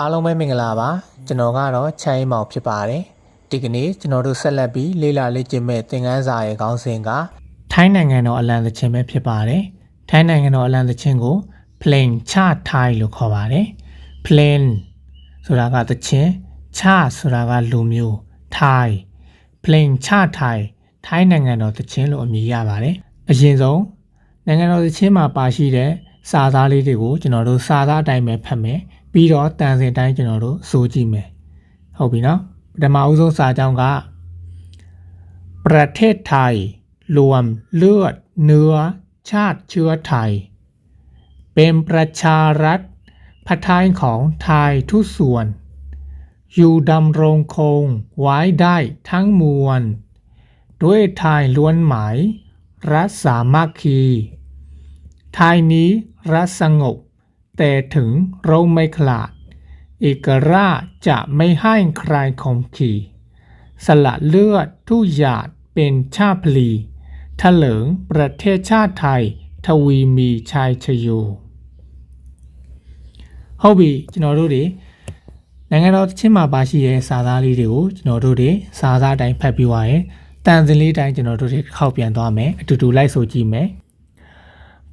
အားလုံးပဲမင်္ဂလာပါကျွန်တော်ကတော့ချမ်းအေးမောင်ဖြစ်ပါတယ်ဒီကနေ့ကျွန်တော်တို့ဆက်လက်ပြီးလေ့လာလေ့ကျင့်မဲ့သင်ခန်းစာရဲ့ခေါင်းစဉ်ကထိုင်းနိုင်ငံတော်အလံသချင်းပဲဖြစ်ပါတယ်ထိုင်းနိုင်ငံတော်အလံသချင်းကို plain ချထိုင်းလို့ခေါ်ပါတယ် plain ဆိုတာကသချင်းချဆိုတာကလူမျိုးထိုင်း plain ချထိုင်းထိုင်းနိုင်ငံတော်သချင်းလို့အမည်ရပါတယ်အရင်ဆုံးနိုင်ငံတော်သချင်းမှာပါရှိတဲ့စာသားလေးတွေကိုကျွန်တော်တို့စာသားအတိုင်းပဲဖတ်မယ် ပြီးတော့တန်စင်တိုင်းကျွန်တော်တို့စိုးကြည့်မယ်ဟုတ်ပြီနော်ပထမအဦးဆုံးစာကြောင်းကประเทศไทยรวมเลือดเนื้อชาติเชื้อไทย เป็นประชารัฐพัฒนาของไทยทุกส่วน อยู่ดำรงคงไว้ได้ทั้งมวล ด้วยไทยล้วนหมายรัฐสามัคคี ไทยนี้รัฐสงบ แต่ถึงเราไม่ขลาด เอกราชจะไม่ให้ใครข่มขี สละเลือดทุกหยาดเป็นชาติพลีถลิงประเทศชาติไทย ทวีมีชัยชโยဟုတ်ပြီကျွန်တော်တို့တွေနိုင်ငံတော်ချင်းမှာပါရှိတဲ့စာသားလေးတွေကိုကျွန်တော်တို့တွေစာသားအတိုင်းဖတ်ပြီးသွားရင်တန်စင်လေးအတိုင်းကျွန်တော်တို့တွေတစ်ခေါက်ပြန်သွားမယ်အတူတူလိုက်ဆိုကြည့်မယ်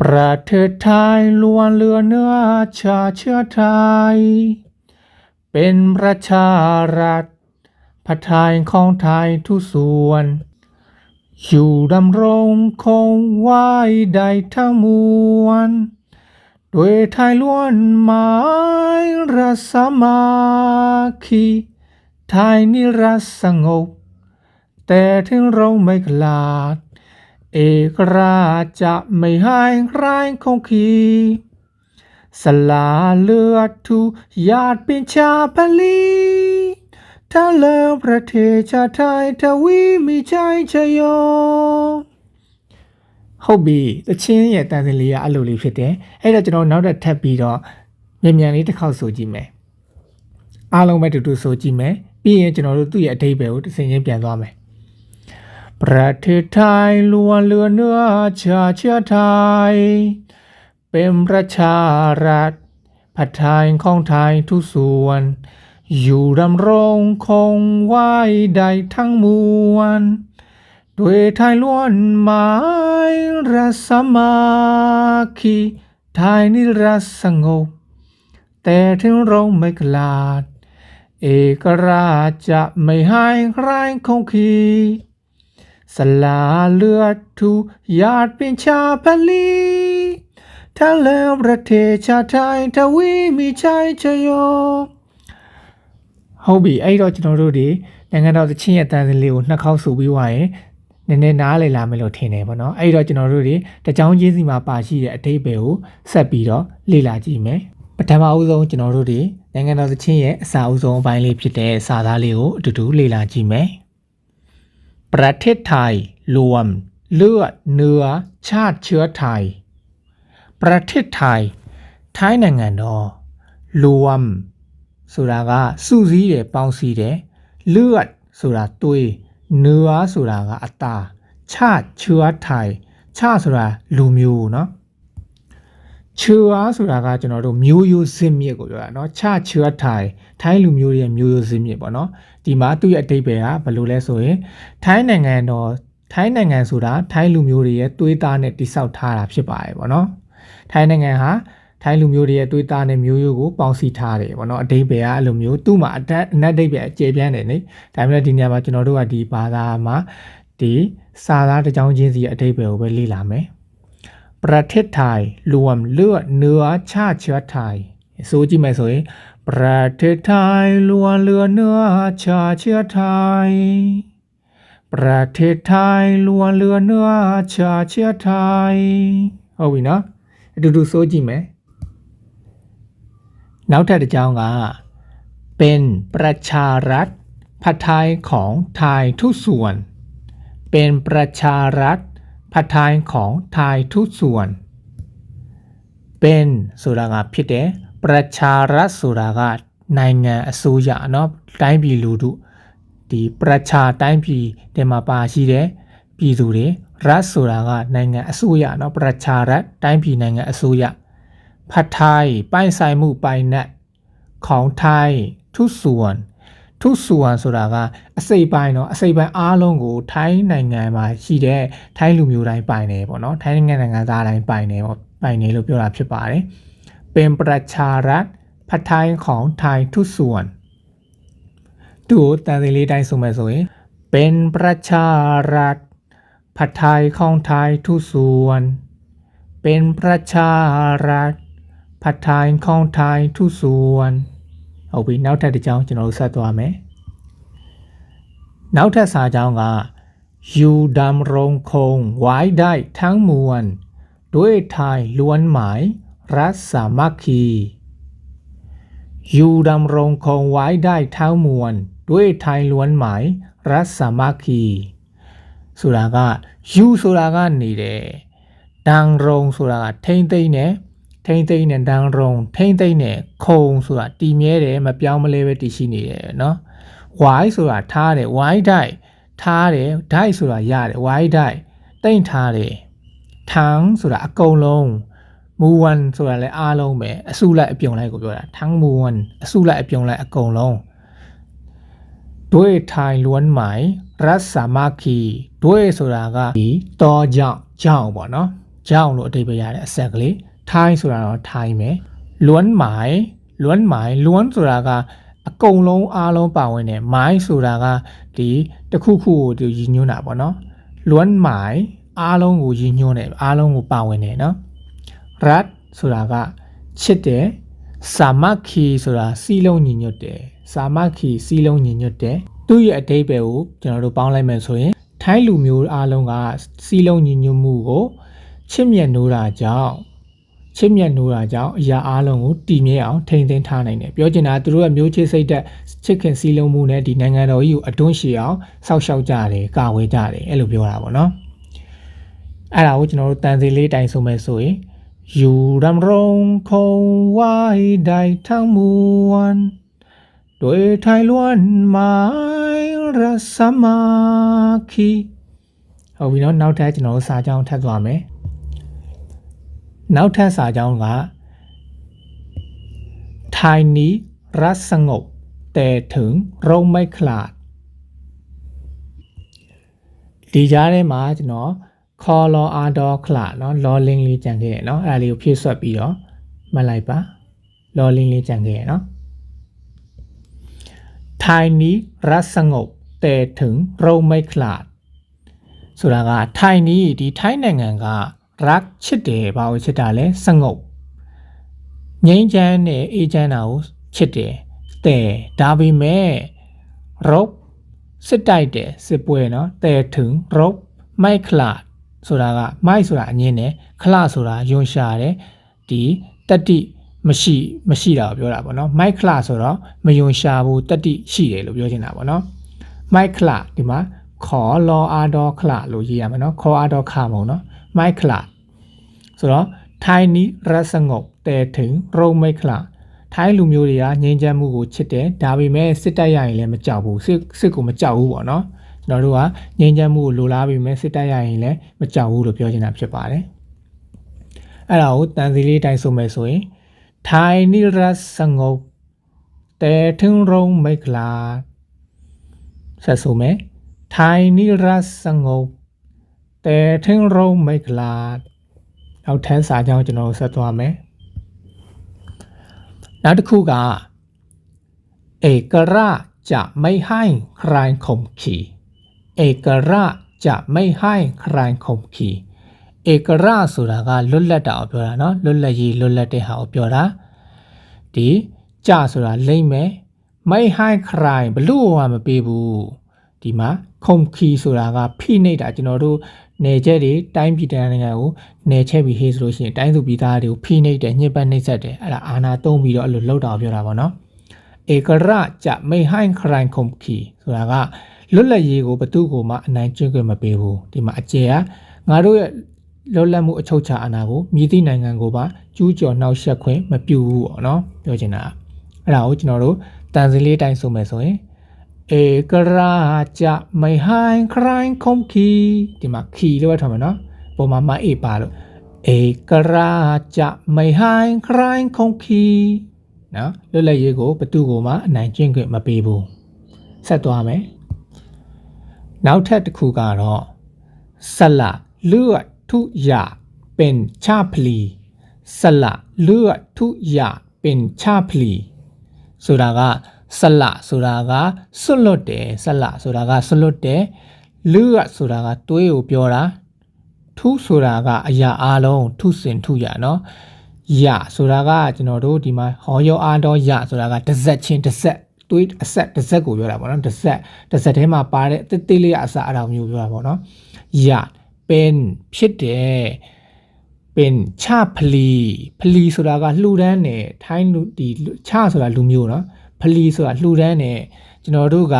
ประเทศไทยล้วนเรือเนื้อชาเชื้อไทย เป็นประชารัฐพัฒนาของไทยทุกส่วน อยู่ดำรงคงไว้ได้ทั้งมวลด้วยไทยล้วนหมายรัสมัคคีไทยนิรัสงบ แต่ถึงเราไม่ขลาด เอกราชจะไม่ให้ใครคงขีสละเลือดทุกหยาดเป็นชาพลีถ้าเลิกประเทศชาติไทยทวีมีใจชโยဟုတ်ပြီတချင်းရဲ့တန်စင်လေးကအဲ့လိုလေးဖြစ်တယ်အဲ့တော့ကျွန်တော်နောက်တစ်ထပ်ပြီးတော့မြန်မြန်လေးတစ်ခေါက်ဆိုကြည့်မယ်အားလုံးပဲတူတူဆိုကြည့်မယ်ပြီးရင်ကျွန်တော်တို့သူ့ရဲ့အဓိပ္ပာယ်ကိုတစ်စင်ချင်းပြန်သွားမယ် ประเทศไทยล้วนเรือเนื้อชาเชื้อไทย เป็นประชารัฐพัฒนาของไทยทุกส่วน อยู่ดำรงคงไว้ได้ทั้งมวลด้วยไทยล้วนหมายรัสมัคคีไทยนิรัฐสงบ แต่ถึงเราไม่กลาด เอกราชจะไม่ให้ใครคงขี စလာလွတ်သူယာပင်ချပလီထလံရထေချထိုင်တဝီမိချိုင်ချယောဟုတ်ပြီအဲ့တော့ကျွန်တော်တို့ဒီနိုင်ငံတော်သချင်းရဲ့တန်စင်လေးကိုနှစ်ခေါက်ဆိုပြီးွားရင်နည်းနည်းနားလည်လာမယ်လို့ထင်တယ်ပေါ့နော်အဲ့တော့ကျွန်တော်တို့ဒီတချောင်းချင်းစီမှာပါရှိတဲ့အတိတ်ပဲကိုဆက်ပြီးတော့လေ့လာကြည့်မယ်ပထမအဦးဆုံးကျွန်တော်တို့ဒီနိုင်ငံတော်သချင်းရဲ့အစာအုပ်ဆုံးအပိုင်းလေးဖြစ်တဲ့စာသားလေးကိုအတူတူလေ့လာကြည့်မယ် ประเทศไทยรวม เลือดเนื้อชาติเชื้อไทย ประเทศไทยထိုင်းနိုင်ငံတော်รวมဆိုတာကစုစည်းတယ်ပေါင်းစည်းတယ်เลือดဆိုတာသွေးเนื้อဆိုတာကအသားชาติเชื้อไทยชาติဆိုတာလူမျိုးเนาะเชื้อဆိုတာကကျွန်တော်တို့မျိုးရိုးစစ်မြစ်ကိုပြောတာเนาะชาติเชื้อไทย ထိုင်းလူမျိုးတွေရဲ့မျိုးရိုးစစ်မြစ်ပေါ့เนาะဒီမှာသူ့ရဲ့အတိတ်ပဲကဘယ်လိုလဲဆိုရင်ထိုင်းနိုင်ငံတော်ထိုင်းနိုင်ငံဆိုတာထိုင်းလူမျိုးတွေရဲ့သွေးသားနဲ့တိဆောက်ထားတာဖြစ်ပါတယ်ပေါ့နော်ထိုင်းနိုင်ငံဟာထိုင်းလူမျိုးတွေရဲ့သွေးသားနဲ့မျိုးရိုးကိုပေါင်းစည်းထားတယ်ပေါ့နော်အတိတ်ပဲကအဲ့လိုမျိုးသူ့မှာအတက်အနက်အတိတ်ပဲအကျေပြန့်တယ်နိဒါပေမဲ့ဒီနေရာမှာကျွန်တော်တို့ကဒီဘာသာမှာဒီစာသားတစ်ကြောင်းချင်းစီရဲ့အတိတ်ပဲကိုပဲလေ့လာမယ်ประเทศไทยรวมเลือดเนื้อชาติเชื้อไทยဆိုကြည့်မယ်ဆိုရင် ประเทศไทยล้วนเรือเนื้อชาเชื้อไทย ประเทศไทยล้วนเรือเนื้อชาเชื้อไทยဟုတ်ပြီနော်အတူတူဆိုကြည့်မယ်နောက်ထပ်တစ်ကြောင်းကเป็นประชารัฐพัฒนาของไทยทุกส่วน เป็นประชารัฐพัฒนาของไทยทุกส่วน เป็นဆိုတာကဖြစ်တယ် ประชารัฐဆိုတာကနိုင်ငံအစိုးရเนาะတိုင်းပြည်လူထုဒီประชาတိုင်းပြည်တဲ့မှာပါရှိတယ်ပြည်သူတွေรัฐဆိုတာကနိုင်ငံအစိုးရเนาะประชารัฐတိုင်းပြည်နိုင်ငံအစိုးရဖတ်ထိုင်းပိုင်ဆိုင်မှုပိုင်နက် ของไทยทุกส่วนทุกส่วนဆိုတာကအစိပ်ပိုင်းเนาะအစိပ်ပိုင်းအားလုံးကိုထိုင်းနိုင်ငံမှာရှိတဲ့ထိုင်းလူမျိုးတိုင်းပိုင်တယ်ပေါ့နော်ထိုင်းနိုင်ငံနိုင်ငံသားတိုင်းပိုင်တယ်ပေါ့ပိုင်တယ်လို့ပြောတာဖြစ်ပါတယ် เป็นประชารัฐพัฒไทยของไทยทุกส่วนသူ့ကိုတန်စီလေးတိုင်းဆိုမယ်ဆိုရင်เป็นประชารัฐพัฒไทยของไทยทุกส่วน เป็นประชารัฐพัฒไทยของไทยทุกส่วนဟုတ်ပြီနောက်ထပ်တစ်ကြောင်းကျွန်တော်တို့ဆက်သွားမယ်နောက်ထပ်စာကြောင်းကยูดำรงคงไว้ได้ทั้งมวลด้วยไทยล้วนหมาย รัศสามัคคียูดำรงคงไว้ได้ทั้งมวลด้วยไทยล้วนหมายรัศสามัคคีဆိုတာကယူဆိုတာကနေတယ်ဒံရုံဆိုတာကထိမ့်သိမ့်နဲ့ထိမ့်သိမ့်နဲ့ဒံရုံထိမ့်သိမ့်နဲ့ခုံဆိုတာတည်မြဲတယ်မပြောင်းမလဲပဲတည်ရှိနေတယ်เนาะ y ဆိုတာထားတယ် y ဒိုက်ထားတယ်ဒိုက်ဆိုတာရတယ် y ဒိုက်တိမ့်ထားတယ်ထန်းဆိုတာအကုန်လုံး မူဝန်ဆိုတာလည်းအားလုံးပဲအစုလိုက်အပြုံလိုက်ကိုပြောတာထန်းမူဝန်အစုလိုက်အပြုံလိုက်အကုန်လုံးด้วยไทยล้วนหมายรัศสามัคคีด้วยဆိုတာကဒီတောကြောင့်ကြောင့်ပေါ့နော်ကြောင့်လို့အဓိပ္ပာယ်ရတဲ့အဆက်ကလေးထိုင်းဆိုတာတော့ထိုင်းပဲလွန်းမိုင်လွန်းမိုင်လွန်းဆိုတာကအကုန်လုံးအားလုံးပါဝင်တယ်မိုင်းဆိုတာကဒီတစ်ခုခုကိုဒီရည်ညွှန်းတာပေါ့နော်လွန်းမိုင်အားလုံးကိုရည်ညွှန်းတယ်အားလုံးကိုပါဝင်တယ်နော် ရတ်ဆိုတာကချစ်တယ်စာမခီဆိုတာစီလုံးညီညွတ်တယ်စာမခီစီလုံးညီညွတ်တယ်သူ့ရဲ့အတိတ်ပဲကိုကျွန်တော်တို့ပေါင်းလိုက်မယ်ဆိုရင်ထိုင်းလူမျိုးအားလုံးကစီလုံးညီညွတ်မှုကိုချစ်မြတ်နိုးတာကြောင့်ချစ်မြတ်နိုးတာကြောင့်အရာအလုံးကိုတည်မြဲအောင်ထိန်းသိမ်းထားနိုင်တယ်ပြောချင်တာသူတို့ရဲ့မျိုးချစ်စိတ်သက်ချစ်ခင်စီးလုံးမှုနဲ့ဒီနိုင်ငံတော်ကြီးကိုအတွန်းရှည်အောင်စောက်ရှောက်ကြတယ်ကာဝေးကြတယ်အဲ့လိုပြောတာပေါ့နော်အဲ့ဒါကိုကျွန်တော်တို့တန်စီလေးတိုင်ဆိုမယ်ဆိုရင် ယူရမ်ရုံခုံဝိုင်းဒိုင်ထောင်မူဝန်ด้วยไทยล้วนหมายรัศมาคีဟုတ်ပြီနော်နောက်ထပ်ကျွန်တော်တို့စာကြောင်းထပ်သွားမယ်နောက်ထပ်စာကြောင်းကไทยนี้รัฐสงบแต่ถึงร่มไม่ขลาดဒီကြားထဲမှာကျွန်တော် ခေါ်လောအာဒေါခလာเนาะလောလင်းလေးကြံခဲ့တယ်เนาะအဲ့ဒါလေးကိုဖြည့်ဆွတ်ပြီးတော့မှတ်လိုက်ပါလောလင်းလေးကြံခဲ့ရเนาะไทยนี้รัฐสงบแต่ถึงร่มไม่ขลาดဆိုတာကထိုင်းนี้ဒီထိုင်းနိုင်ငံကรักချစ်တယ်ဘာကိုချစ်တာလဲစငုတ်ငိမ့်ချမ်းနဲ့အေးချမ်းတာကိုချစ်တယ်แต่ဒါပေမဲ့ရုပ်စစ်တိုက်တယ်စစ်ပွဲเนาะแต่ถึงရုပ်မိုက်ခလာ ဆိုတာကမိုက်ဆိုတာအငင်းတယ်ခလာဆိုတာယွန်ရှာတယ်ဒီတတိမရှိမရှိတာကိုပြောတာပေါ့နော်မိုက်ခလာဆိုတော့မယွန်ရှာဘူးတတိရှိတယ်လို့ပြောချင်တာပေါ့နော်မိုက်ခလာဒီမှာခေါ်လောအာဒေါခလာလို့ရေးရမယ်နော်ခေါ်အာဒေါခါမုံနော်မိုက်ခလာဆိုတော့ထိုင်းနီရက်စငုတ်တဲထင်ရုံမိတ်ခလာထိုင်းလူမျိုးတွေကငြိမ်းချမ်းမှုကိုချစ်တယ်ဒါပေမဲ့စစ်တပ်ရရင်လည်းမကြောက်ဘူးစစ်စစ်ကိုမကြောက်ဘူးပေါ့နော် ကျွန်တော်တို့ကငြိမ်းချမ်းမှုကိုလိုလားပေမဲ့စစ်တပ်ရရင်လည်းမကြောက်ဘူးလို့ပြောချင်တာဖြစ်ပါတယ်အဲ့ဒါကိုတန်စီလေးတိုင်းဆိုမယ်ဆိုရင်ထိုင်းနီရက်စငုတ်တဲထင်ရုံမိတ်ခလာဆက်ဆိုမယ်ထိုင်းနီရက်စငုတ်တဲထင်ရုံမိတ်ခလာနောက်ထပ်စာကြောင်းကျွန်တော်ဆက်သွားမယ်နောက်တစ်ခုကเอกราชจะไม่ให้ใครข่มขี เอกราชจะไม่ให้ใครข่มขีเอกราชဆိုတာကလွတ်လပ်တာကိုပြောတာเนาะလွတ်လပ်ရေးလွတ်လပ်တဲ့ဟာကိုပြောတာဒီကြဆိုတာလိမ့်မယ်ไม่ให้ใครဘလို့မှမပေးဘူးဒီမှာခုံခီဆိုတာကဖိနှိပ်တာကျွန်တော်တို့နယ်ချက်တွေတိုင်းပြည်တန်းနိုင်ငံကိုနယ်ချက်ပြီးဟေးဆိုလို့ရှိရင်တိုင်းသူပြည်သားတွေကိုဖိနှိပ်တယ်ညှစ်ပတ်နှိပ်စက်တယ်အဲ့ဒါအာဏာသုံးပြီးတော့အဲ့လိုလောက်တာပြောတာပေါ့နော်เอกราชจะไม่ให้ใครข่มขีဆိုတာက လွတ်လပ်ရေးကိုဘသူ့ကိုမှအနိုင်ကျင့်ခွင့်မပေးဘူးဒီမှာအကျယ်ကငါတို့ရဲ့လွတ်လပ်မှုအချုပ်ချာအာဏာကိုမြည်သည့်နိုင်ငံကိုပါကျူးကျော်နှောက်ယှက်ခွင့်မပြုဘူးပေါ့နော်ပြောချင်တာအဲ့ဒါကိုကျွန်တော်တို့တန်စလေးတိုင်းဆိုမယ်ဆိုရင်เอกราชจะไม่ให้ใครข่มขีဒီမှာခီလို့ပဲထားမှာเนาะပုံမှာမအေးပါလို့เอกราชจะไม่ให้ใครข่มขี နော်လွတ်လပ်ရေးကိုဘသူ့ကိုမှအနိုင်ကျင့်ခွင့်မပေးဘူးဆက်သွားမယ် နောက်ထပ်တစ်ခုကတော့ဆလလွတ်ထုယပင်ချပလီဆလလွတ်ထုယပင်ချပလီဆိုတာကဆလဆိုတာကဆွတ်လွတ်တယ်ဆလဆိုတာကဆွတ်လွတ်တယ်လွတ်ဆိုတာကသွေးကိုပြောတာထုဆိုတာကအရာအလုံးထုစင်ထုရနော်ယဆိုတာကကျွန်တော်တို့ဒီမှာဟောရောအားတော်ယဆိုတာကတစ်ဆက်ချင်းတစ်ဆက် တွေးအဆက်တစ်ဆက်ကိုပြောတာပေါ့နော်တစ်ဆက်တစ်ဆက်ထဲမှာပါတဲ့တိတိလေးအစားအတော်မျိုးပြောတာပေါ့နော်ရเป็นဖြစ်တယ်เป็นချဖလီဖလီဆိုတာကလှူဒန်းတယ်ထိုင်းလူဒီချဆိုတာလူမျိုးနော်ဖလီဆိုတာလှူဒန်းတယ်ကျွန်တော်တို့က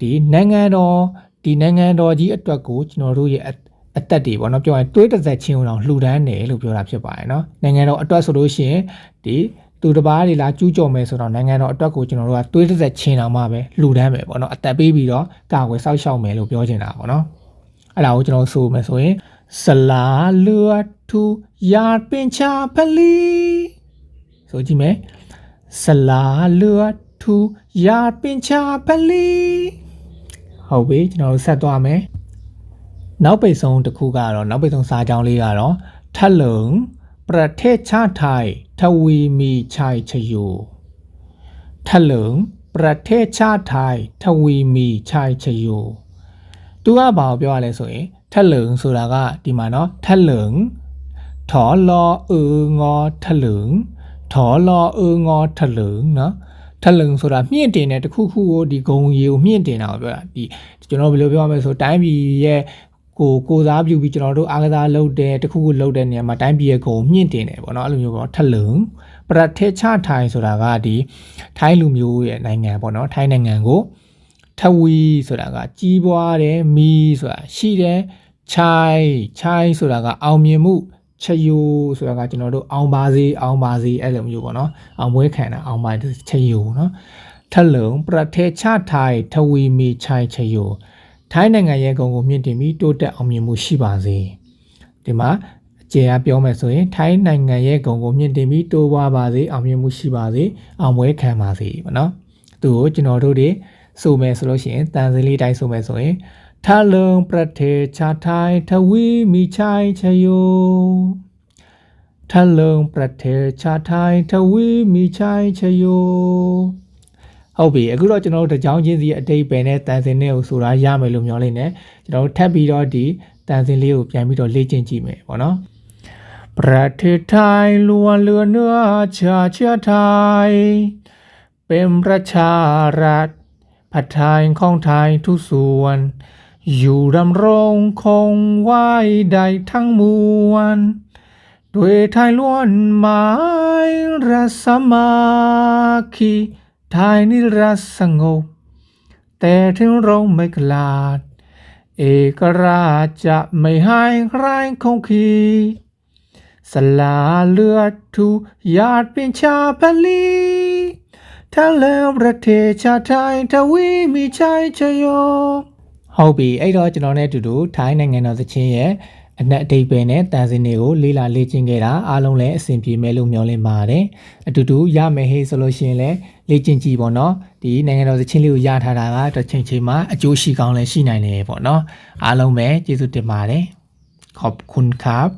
ဒီနိုင်ငံတော်ဒီနိုင်ငံတော်ကြီးအတွက်ကိုကျွန်တော်တို့ရဲ့အအသက်တွေပေါ့နော်ပြောရင်တွေးတစ်သက်ချင်းအောင်လှူဒန်းတယ်လို့ပြောတာဖြစ်ပါတယ်နော်နိုင်ငံတော်အတွက်ဆိုလို့ရှိရင်ဒီ သူတစ်ပါးတွေလာကျူးကျော်မယ်ဆိုတော့နိုင်ငံတော်အတွက်ကိုကျွန်တော်တို့ကတွေးတစ်သက်ချင်းအောင်မှပဲလှူဒန်းမယ်ပေါ့နော်အသက်ပေးပြီးတော့ကာကွယ်စောင့်ရှောက်မယ်လို့ပြောချင်တာပေါ့နော်အဲ့ဒါကိုကျွန်တော်ဆိုမယ်ဆိုရင်ဆလာလူတ်သူယာပင်ချဖလီဆိုကြည့်မယ်ဆလာလူတ်သူယာပင်ချဖလီဟုတ်ပြီကျွန်တော်တို့ဆက်သွားမယ် နောက်ပိတ်ဆုံးတစ်ခုကတော့နောက်ပိတ်ဆုံးစာကြောင်းလေးကတော့ထလုံประเทศชาติไทย ทวีมีชัยชโยထလုံประเทศชาติไทยทวีมีชัยชโยသူကဘာကိုပြောရလဲဆိုရင်ထလုံဆိုတာကဒီမှာเนาะထလုံထောလောအឺငေါထလုံထောလောအឺငေါထလုံเนาะထလုံဆိုတာမြင့်တင်တဲ့တစ်ခုခုကိုဒီဂုံရီကိုမြင့်တင်တာကိုပြောတာဒီကျွန်တော်ဘယ်လိုပြောရမလဲဆိုတိုင်းပြည်ရဲ့ ကိုကိုစားပြုပြီးကျွန်တော်တို့အားကစားလုပ်တဲ့တခုခုလုပ်တဲ့နေရာမှာတိုင်းပြည်ရဲ့ဂုဏ်မြင့်တင်တယ်ပေါ့နော်အဲ့လိုမျိုးပေါ့ထလုံပရထေချထိုင်ဆိုတာကဒီထိုင်းလူမျိုးရဲ့နိုင်ငံပေါ့နော်ထိုင်းနိုင်ငံကိုထဝီဆိုတာကကြီးပွားတယ်မီဆိုတာရှိတယ်ချိုင်ချိုင်ဆိုတာကအောင်မြင်မှုချယိုဆိုတာကကျွန်တော်တို့အောင်ပါစေအောင်ပါစေအဲ့လိုမျိုးပေါ့နော်အောင်ပွဲခံတာအောင်ပါချယိုနော်ထလုံပရထေချထိုင်ထဝီမီချိုင်ချယို ထိုင်းနိုင်ငံရဲ့ဂုဏ်ကိုမြင့်တင်ပြီးတိုးတက်အောင်မြင်မှုရှိပါစေ။ဒီမှာအကျေအပြောမယ်ဆိုရင် ထိုင်းနိုင်ငံရဲ့ဂုဏ်ကိုမြင့်တင်ပြီးတိုးပွားပါစေအောင်မြင်မှုရှိပါစေအောင်ပွဲခံပါစေပေါ့နော်။သူကိုကျွန်တော်တို့တွေဆိုမယ်ဆိုလို့ရှိရင်တန်စင်းလေးတိုင်းဆိုမယ်ဆိုရင်ထလုံပရထေချာထိုင်ထဝီမိချိုင်ချယောထလုံပရထေချာထိုင်ထဝီမိချိုင်ချယော ဟုတ်ပြီအခုတော့ကျွန်တော်တို့တကြောင်ချင်းစီအတိတ်ပဲနဲ့တန်စင်နဲ့ကိုဆိုတာရမယ်လို့မျှော်လင့်နေကျွန်တော်တို့ထပ်ပြီးတော့ဒီတန်စင်လေးကိုပြန်ပြီးတော့လေ့ကျင့်ကြည့်မယ်ပေါ့နော်ประเทศไทยล้วนเลือเนื้อชาเชื้อไทย เป็นประชารัฐผัดไทยของไทยทุกส่วน อยู่ดำรงคงไว้ได้ทั้งมวลด้วยไทยล้วนหมายรัศมาคี ไทยนิรักสงบ แต่ถึงเราไม่กลาด เอกราชจะไม่ให้ใครคงคีสลาเลือดทุกหยาดเป็นชาพลีทั้งแล้วประเทศชาติไทยทวีมีชัยชโยဟုတ်ပြီအဲ့တော့ကျွန်တော်နဲ့အတူတူထိုင်းနိုင်ငံတော်သချင်းရဲ့ အနက်အတိတ်ပဲနဲ့တန်စင်တွေကိုလေးလာလေ့ကျင့်ခဲ့တာအားလုံးလည်းအဆင်ပြေမယ်လို့မျှော်လင့်ပါတယ်အတူတူရမယ်ဟေးဆိုလို့ရှိရင်လည်းလေ့ကျင့်ကြည့်ပေါ့နော်ဒီနိုင်ငံတော်သချင်းလေးကိုရထားတာကတစ်ချိန်ချိန်မှာအကျိုးရှိကောင်းလည်းရှိနိုင်တယ်ပေါ့နော်အားလုံးပဲကျေးဇူးတင်ပါတယ်ขอบคุณครับ